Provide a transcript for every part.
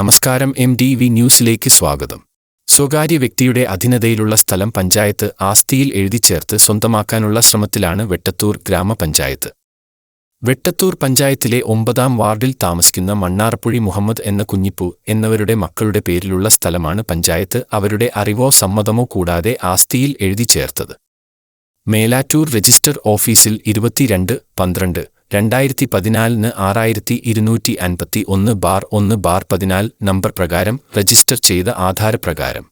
നമസ്കാരം M D V ന്യൂസിലേക്ക് സ്വാഗതം. സ്വകാര്യ വ്യക്തിയുടെ അധീനതയിലുള്ള സ്ഥലം പഞ്ചായത്ത് ആസ്തിയിൽ എഴുതിച്ചേർത്ത് സ്വന്തമാക്കാനുള്ള ശ്രമത്തിലാണ് വെട്ടത്തൂർ ഗ്രാമപഞ്ചായത്ത്. വെട്ടത്തൂർ പഞ്ചായത്തിലെ ഒമ്പതാം വാർഡിൽ താമസിക്കുന്ന മണ്ണാർപ്പുഴി മുഹമ്മദ് എന്ന കുഞ്ഞിപ്പു എന്നവരുടെ മക്കളുടെ പേരിലുള്ള സ്ഥലമാണ് പഞ്ചായത്ത് അവരുടെ അറിവോ സമ്മതമോ കൂടാതെ ആസ്തിയിൽ എഴുതിച്ചേർത്തത്. മേലാറ്റൂർ രജിസ്റ്റർ ഓഫീസിൽ ഇരുപത്തിരണ്ട് പന്ത്രണ്ട് രണ്ടായിരത്തി പതിനാലിന് ആറായിരത്തി ഇരുന്നൂറ്റി അൻപത്തി ഒന്ന് ബാർ ഒന്ന് ബാർ പതിനാല് നമ്പർ പ്രകാരം രജിസ്റ്റർ ചെയ്ത ആധാരപ്രകാരം.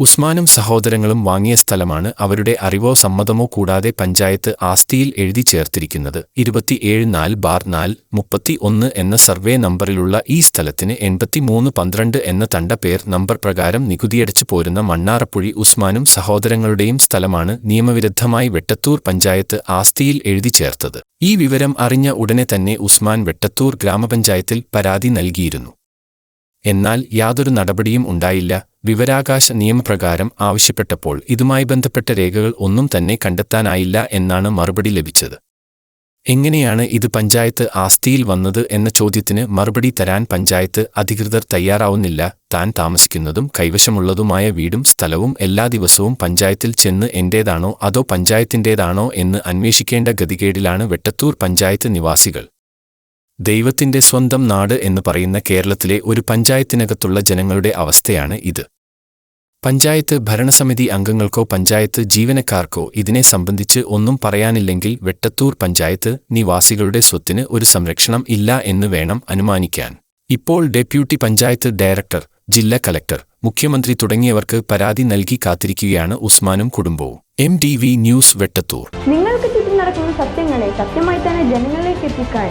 ഉസ്മാനും സഹോദരങ്ങളും വാങ്ങിയ സ്ഥലമാണ് അവരുടെ അറിവോ സമ്മതമോ കൂടാതെ പഞ്ചായത്ത് ആസ്തിയിൽ എഴുതി ചേർത്തിരിക്കുന്നത്. ഇരുപത്തിയേഴ് നാല് ബാർ നാല് മുപ്പത്തി ഒന്ന് എന്ന സർവേ നമ്പറിലുള്ള ഈ സ്ഥലത്തിന് എൺപത്തിമൂന്ന് പന്ത്രണ്ട് എന്ന തണ്ട പേർ നമ്പർ പ്രകാരം നികുതിയടച്ചു പോരുന്ന മണ്ണാറപ്പുഴി ഉസ്മാനും സഹോദരങ്ങളുടെയും സ്ഥലമാണ് നിയമവിരുദ്ധമായി വെട്ടത്തൂർ പഞ്ചായത്ത് ആസ്തിയിൽ എഴുതി ചേർത്തത്. ഈ വിവരം അറിഞ്ഞ ഉടനെ തന്നെ ഉസ്മാൻ വെട്ടത്തൂർ ഗ്രാമപഞ്ചായത്തിൽ പരാതി നൽകിയിരുന്നു. എന്നാൽ യാതൊരു നടപടിയും ഉണ്ടായില്ല. വിവരാകാശ നിയമപ്രകാരം ആവശ്യപ്പെട്ടപ്പോൾ ഇതുമായി ബന്ധപ്പെട്ട രേഖകൾ ഒന്നും തന്നെ കണ്ടെത്താനായില്ല എന്നാണ് മറുപടി ലഭിച്ചത്. എങ്ങനെയാണ് ഇത് പഞ്ചായത്ത് ആസ്തിയിൽ വന്നത് എന്ന ചോദ്യത്തിന് മറുപടി തരാൻ പഞ്ചായത്ത് അധികൃതർ തയ്യാറാവുന്നില്ല. താൻ താമസിക്കുന്നതും കൈവശമുള്ളതുമായ വീടും സ്ഥലവും എല്ലാ ദിവസവും പഞ്ചായത്തിൽ ചെന്ന് എന്റേതാണോ അതോ പഞ്ചായത്തിന്റേതാണോ എന്ന് അന്വേഷിക്കേണ്ട ഗതികേടിലാണ് വെട്ടത്തൂർ പഞ്ചായത്ത് നിവാസികൾ. ദൈവത്തിന്റെ സ്വന്തം നാട് എന്ന് പറയുന്ന കേരളത്തിലെ ഒരു പഞ്ചായത്തിനകത്തുള്ള ജനങ്ങളുടെ അവസ്ഥയാണ് ഇത്. പഞ്ചായത്ത് ഭരണസമിതി അംഗങ്ങൾക്കോ പഞ്ചായത്ത് ജീവനക്കാർക്കോ ഇതിനെ സംബന്ധിച്ച് ഒന്നും പറയാനില്ലെങ്കിൽ വെട്ടത്തൂർ പഞ്ചായത്ത് നിവാസികളുടെ സ്വത്തിന് ഒരു സംരക്ഷണം ഇല്ല എന്ന് വേണം അനുമാനിക്കാൻ. ഇപ്പോൾ ഡെപ്യൂട്ടി പഞ്ചായത്ത് ഡയറക്ടർ ജില്ലാ കലക്ടർ മുഖ്യമന്ത്രി തുടങ്ങിയവർക്ക് പരാതി നൽകി കാത്തിരിക്കുകയാണ് ഉസ്മാനും കുടുംബവും. M D V news Vettathur. നിങ്ങൾക്ക് നടക്കുന്ന സത്യങ്ങളെ സത്യമായി തന്നെ ജനങ്ങളിലേക്ക് എത്തിക്കാൻ